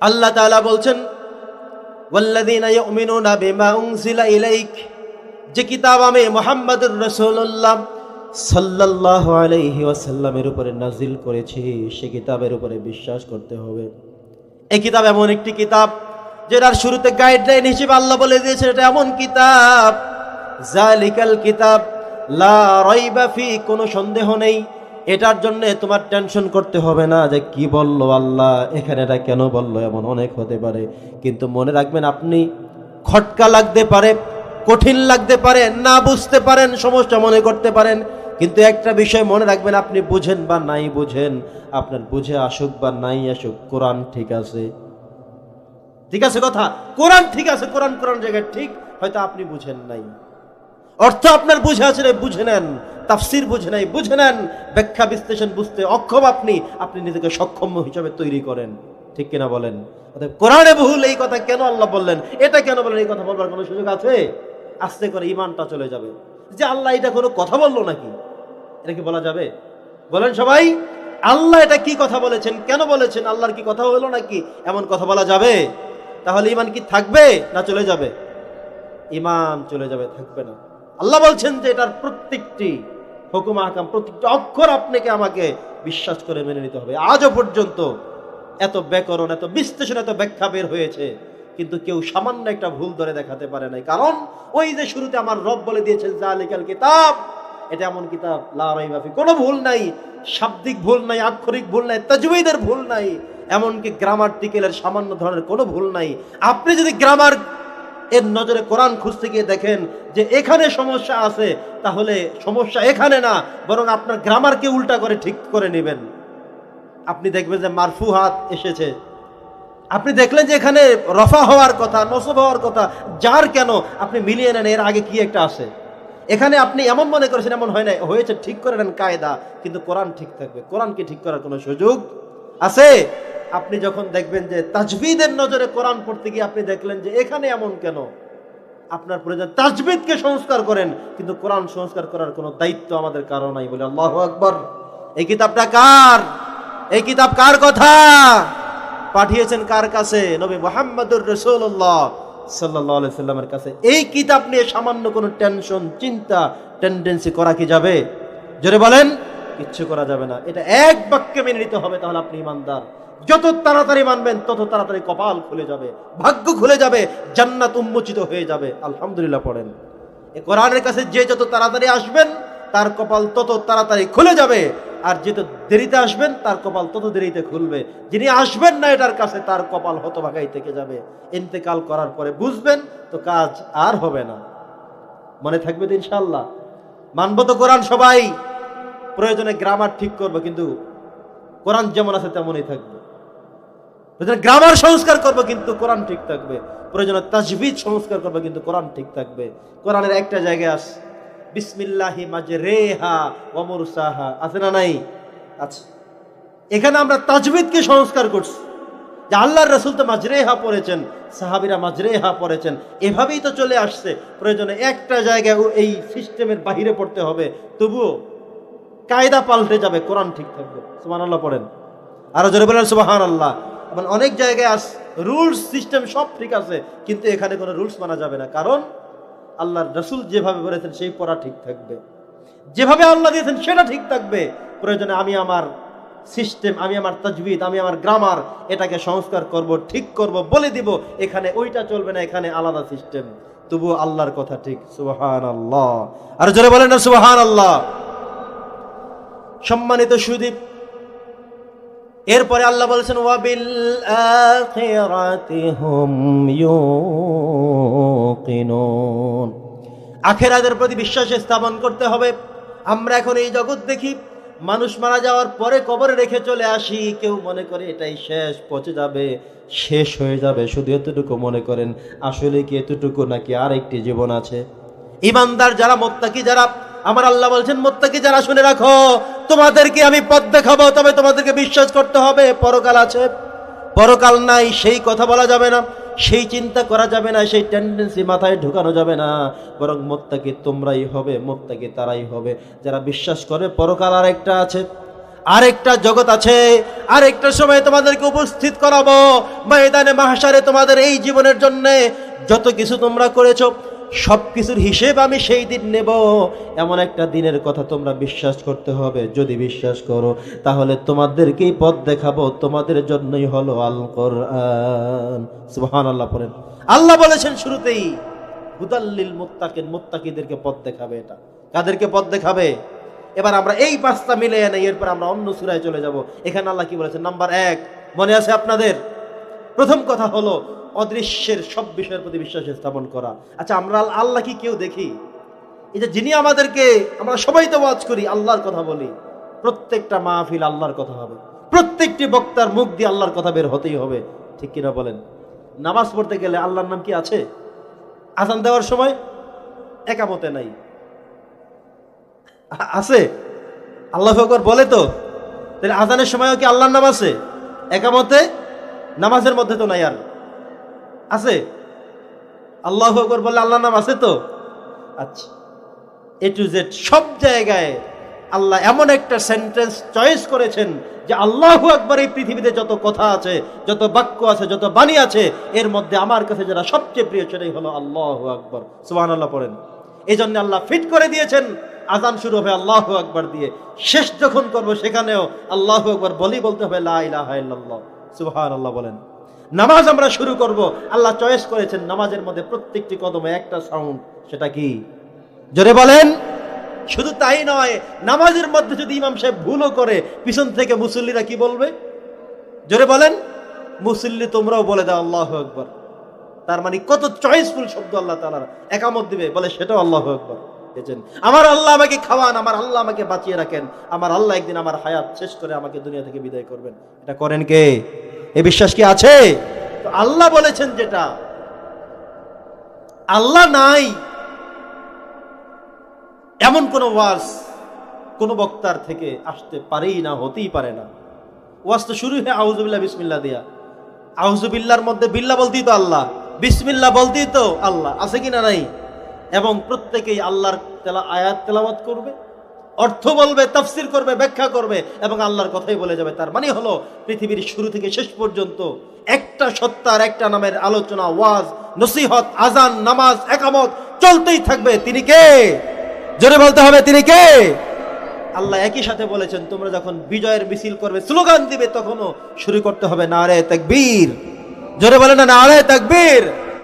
আল্লাহ তাআলা বলছেন ইলাইক যে কিতাব আমি মুহাম্মাদুর রাসূলুল্লাহ সাল্লাল্লাহু আলাইহি ওয়াসাল্লামের উপরে নাজিল করেছি, সে কিতাবের উপরে বিশ্বাস করতে হবে। এই কিতাব এমন একটি কিতাব, যেটার শুরুতে গাইডলাইন হিসেবে আল্লাহ বলে দিয়েছে এটা এমন কিতাব জালিকাল কিতাব, লা রাইবা কোনো সন্দেহ নেই। এটার জন্য তোমার টেনশন করতে হবে না যে কি বলল আল্লাহ, এখানে এটা কেন বলল, এমন অনেক হতে পারে। কিন্তু মনে রাখবেন, আপনি খটকা লাগতে পারে, কঠিন লাগতে পারে, না বুঝতে পারেন, সমস্যা মনে করতে পারেন। কিন্তু একটা বিষয় মনে রাখবেন, আপনি বুঝেন বা নাই বুঝেন, আপনার বুঝে আসুক বা নাই আসুক, কোরআন ঠিক আছে। ঠিক আছে কথা? কোরআন ঠিক আছে, কোরআন কোরআন জায়গায় ঠিক, হয়তো আপনি বুঝেন নাই। অর্থ আপনার বুঝে আছে বুঝে নেন। তাফসির বুঝে নাই, বুঝে নেন। ব্যাখ্যা, বিশ্লেষণ বুঝতে অক্ষম আপনি আপনি নিজেকে সক্ষম হিসাবে তৈরি করেন। ঠিক কিনা বলেন? অতএব কোরআনে বহুল এই কথা কেন আল্লাহ বললেন? এটা কেন বলেন? এই কথা বলবার কোনো সুযোগ আছে? আস্তে করে ইমানটা চলে যাবে। যে আল্লাহ এটা কোনো কথা বলল নাকি? এটা কি বলা যাবে? বলেন সবাই, আল্লাহ এটা কি কথা বলেছেন? কেন বলেছেন? আল্লাহর কি কথা হলো নাকি? এমন কথা বলা যাবে? তাহলে ইমান কি থাকবে না চলে যাবে? ইমান চলে যাবে, থাকবে না। আল্লাহ বলছেন যে এটার প্রত্যেকটি হুকুম আহকাম, প্রত্যেকটি অক্ষর আপনাকে আমাকে বিশ্বাস করে মেনে নিতে হবে। আজও পর্যন্ত এত ব্যাকরণ, এত বিশ্লেষণ, এত ব্যাখ্যা বের হয়েছে, কিন্তু কেউ সামান্য একটা ভুল ধরে দেখাতে পারে নাই। কারণ ওই যে শুরুতে আমার রব বলে দিয়েছেন, জালিকাল কিতাব এটা এমন কিতাব বাফি কোনো ভুল নাই, শাব্দিক ভুল নাই, আক্ষরিক ভুল নাই তাজুইদের ভুল নাই, এমনকি গ্রামার্টিকেলের সামান্য ধরনের কোনো ভুল নাই। আপনি যদি গ্রামার এর নজরে কোরআন খুঁজতে গিয়ে দেখেন যে এখানে সমস্যা আছে, তাহলে সমস্যা এখানে না, বরং আপনার গ্রামারকে উল্টা করে ঠিক করে নেবেন। আপনি দেখবেন যে মারফু হাত এসেছে। আপনি দেখলেন যে এখানে রফা হওয়ার কথা, নসব হওয়ার কথা, যার কেন আপনি মিলিয়ে নেন, এর আগে কি একটা আছে? এখানে আপনি এমন মনে করেছেন, এমন হয় না হয়েছে, ঠিক করে নেন কায়দা, কিন্তু কোরআন ঠিক থাকবে। কোরআনকে ঠিক করার কোনো সুযোগ আছে? আপনি যখন দেখবেন যে তাজবিদের নজরে কোরআন পড়তে গিয়ে আপনি দেখলেন যে এখানে এমন কেন? আপনার প্রয়োজন তাজবিদকে সংস্কার করেন, কিন্তু কোরআন সংস্কার করার কোনো দায়িত্ব আমাদের কারও নাই বলে আল্লাহ আকবর। এই কিতাবটা কার? এই কিতাব কার কথা? পাঠিয়েছেন কার কাছে? নবী মোহাম্মদুর রসুল্লাহ সাল্লাহ সাল্লামের কাছে। এই কিতাব নিয়ে সামান্য কোনো টেনশন, চিন্তা, টেন্ডেন্সি করা কি যাবে? জোরে বলেন, কিচ্ছু করা যাবে না। এটা এক বাক্যে মেনে নিতে হবে, তাহলে আপনি ইমানদার। যত তাড়াতাড়ি মানবেন, তত তাড়াতাড়ি কপাল খুলে যাবে, ভাগ্য খুলে যাবে, জান্নাত উন্মোচিত হয়ে যাবে। আলহামদুলিল্লাহ পড়েন। এ কোরআনের কাছে যে যত তাড়াতাড়ি আসবেন, তার কপাল তত তাড়াতাড়ি খুলে যাবে। আর যেত দেরিতে আসবেন, তার কপাল তত দেরিতে খুলবে। যিনি আসবেন না এটার কাছে, তার কপাল হতভাগাই থেকে যাবে। ইন্তেকাল করার পরে বুঝবেন, তো কাজ আর হবে না। মনে থাকবে তো ইনশাল্লাহ মানব তো কোরআন সবাই। প্রয়োজনে গ্রামার ঠিক করব, কিন্তু কোরআন যেমন আছে, তেমনই থাকবে। গ্রামার সংস্কার করব কিন্তু কোরআন ঠিক থাকবে। প্রয়োজনে তাজবিদ সংস্কার করব কিন্তু কোরআন ঠিক থাকবে। কোরআনের একটা জায়গায় আস, বিসমিল্লাহি মাজরেহা ওয়া মুরসাহা আছে না নাই? আচ্ছা এখানে আমরা তাজবিদকে সংস্কার করছি। যে আল্লাহর রসুল তো মাজরেহা পড়েছেন, সাহাবিরা মাজরেহা পড়েছেন, এভাবেই তো চলে আসছে। প্রয়োজনে একটা জায়গায় এই সিস্টেমের বাহিরে পড়তে হবে। তবুও কায়দা পাল্টে যাবে কোরআন ঠিক থাকবে। সুবাহ আল্লাহ পড়েন। আরও জোরে বলেন সুবাহান আল্লাহ এবং অনেক জায়গায় আস, রুলস, সিস্টেম সব ঠিক আছে, কিন্তু এখানে কোনো রুলস মানা যাবে না। কারণ আল্লাহর রসুল যেভাবে বলেছেন, সেই পড়া ঠিক থাকবে। যেভাবে আল্লাহ দিয়েছেন, সেটা ঠিক থাকবে। প্রয়োজনে আমি আমার সিস্টেম, আমি আমার তাজবিদ, আমি আমার গ্রামার, এটাকে সংস্কার করব, ঠিক করব, বলে দিব। এখানে ওইটা চলবে না, এখানে আলাদা সিস্টেম। তবু আল্লাহর কথা ঠিক। সুবাহান আল্লাহ আর জোরে বলেন না সুবাহান আল্লাহ সম্মানিত সুদীপ এরপরে আল্লাহ বলেছেন, ওয়াবিল আখেরাতের প্রতি বিশ্বাস স্থাপন করতে হবে। আমরা এখন এই জগৎ দেখি, মানুষ মারা যাওয়ার পরে কবরে রেখে চলে আসি, কেউ মনে করে এটাই শেষ, পচে যাবে, শেষ হয়ে যাবে, শুধু এতটুকু মনে করেন, আসলে কি এতটুকু নাকি আর একটি জীবন আছে? ইমানদার যারা, মোত্তাকি যারা আমার আল্লাহ বলছেন, মোত্তাকি, যারা শুনে রাখো, তোমাদেরকে আমি পথ দেখাবো, তবে তোমাদেরকে বিশ্বাস করতে হবে। পরকাল আছে, পরকাল নাই, সেই কথা বলা যাবে না, সেই চিন্তা করা যাবে না, সেই টেন্ডেন্সি মাথায় ঢুকানো যাবে না। বরং মোত্তাকি তোমরাই হবে, মোত্তাকি তারাই হবে। যারা বিশ্বাস করে, পরকাল আর একটা আছে, আরেকটা জগৎ আছে, আরেকটা সময় তোমাদেরকে উপস্থিত করাবো। ময়দানে, মাহাসারে তোমাদের এই জীবনের জন্য যত কিছু তোমরা করেছ সব কিছুর হিসেব আমি সেই দিন নেব। এমন একটা দিনের কথা তোমরা বিশ্বাস করতে হবে। যদি বিশ্বাস করো, তাহলে তোমাদেরকেই পথ দেখাবো। তোমাদের জন্যই হলো আল কোরআন সুবহান আল্লাহ পড়েন। আল্লাহ বলেছেন শুরুতেই, হুদাল্লিল মুত্তাকিন, মুত্তাকিদেরকে পথ দেখাবে এটা। কাদেরকে পথ দেখাবে? এবার আমরা এই পাঁচটা মিলে নেই এরপর আমরা অন্য সুরায় চলে যাব। এখানে আল্লাহ কি বলেছেন? নাম্বার এক, মনে আছে আপনাদের? প্রথম কথা হলো অদৃশ্যের সব বিষয়ের প্রতি বিশ্বাস স্থাপন করা। আচ্ছা আমরা আল্লাহ কি কেউ দেখি? যে যিনি আমাদেরকে, আমরা সবাই তো ওয়াজ করি, আল্লাহর কথা বলি। প্রত্যেকটা মাহফিল আল্লাহর কথা হবে। প্রত্যেকটি বক্তার মুখ দিয়ে আল্লাহর কথা বের হতেই হবে। ঠিক কিনা বলেন? নামাজ পড়তে গেলে আল্লাহর নাম কি আছে? আজান দেওয়ার সময়? একামতে নাই। আছে। আল্লাহ ফকর বলে তো। তাহলে আজানের সময়ও কি আল্লাহর নাম আছে? একামতে? নামাজের মধ্যে তো নাই আর। আছে? আল্লাহ আকবর বলে আল্লাহর নাম আছে তো? আচ্ছা। এ টু জেড সব জায়গায় আল্লাহ এমন একটা সেন্টেন্স চয়েস করেছেন যে আল্লাহ আকবর এই পৃথিবীতে যত কথা আছে, যত বাক্য আছে, যত বাণী আছে, এর মধ্যে আমার কাছে যারা সবচেয়ে প্রিয় সেটাই হলো আল্লাহ আকবর। সুবাহ আল্লাহ পড়েন। এই জন্য আল্লাহ ফিট করে দিয়েছেন। আজান শুরু হবে আল্লাহ আকবর দিয়ে। শেষ যখন করব সেখানেও আল্লাহ আকবর বলি বলতে হবে লা ইলাহা ইল্লাল্লাহ। সুবহান আল্লাহ বলেন। নামাজ আমরা শুরু করব। আল্লাহ চয়েস করেছেন নামাজের মধ্যে প্রত্যেকটি কদমে একটা সাউন্ড সেটা কি? জোরে বলেন। শুধু তাই নয়, নামাজের মধ্যে যদি ইমাম সাহেব ভুলও করে, পিছন থেকে মুসল্লিরা কি বলবে? জোরে বলেন। মুসল্লি তোমরাও বলে দাও, আল্লাহ আকবর। তার মানে কত চয়েসফুল শব্দ আল্লাহ তালার একামত দিবে, বলে সেটাও আল্লাহ আকবর দেখেছেন আমার আল্লাহ আমাকে খাওয়ান, আমার আল্লাহ আমাকে বাঁচিয়ে রাখেন। আমার আল্লাহ একদিন আমার হায়াত শেষ করে আমাকে দুনিয়া থেকে বিদায় করবেন। এটা করেন কে? এ বিশ্বাস কি আছে? আল্লাহ বলেছেন যেটা। আল্লাহ নাই এমন কোন ওয়াজ কোন বক্তার থেকে আসতে পারেই না, হতেই পারে না। ওয়াজ তো শুরু হয় আউজুবিল্লাহ বিসমিল্লা দিয়া। আউজুবিল্লার মধ্যে বিল্লা বলতেই তো আল্লাহ বিসমিল্লা বলতেই তো আল্লাহ। আছে কি না নাই? এবং প্রত্যেকেই আল্লাহর তেলা আয়াত তেলাওয়াত করবে। অর্থ বলবে, তাফসির করবে, ব্যাখ্যা করবে এবং আল্লাহর কথাই বলে যাবে। তার মানে হলো, পৃথিবীর শুরু থেকে শেষ পর্যন্ত একটা সত্তার একটা নামের আলোচনা, ওয়াজ, নসিহত, আজান, নামাজ, একামত চলতেই থাকবে। তিনি কে? জোরে বলতে হবে, তিনি কে? আল্লাহ একই সাথে বলেছেন, তোমরা যখন বিজয়ের মিছিল করবে, স্লোগান দিবে, তখনও শুরু করতে হবে না নারে তাকবীর জোরে বলে না নারে তাকবীর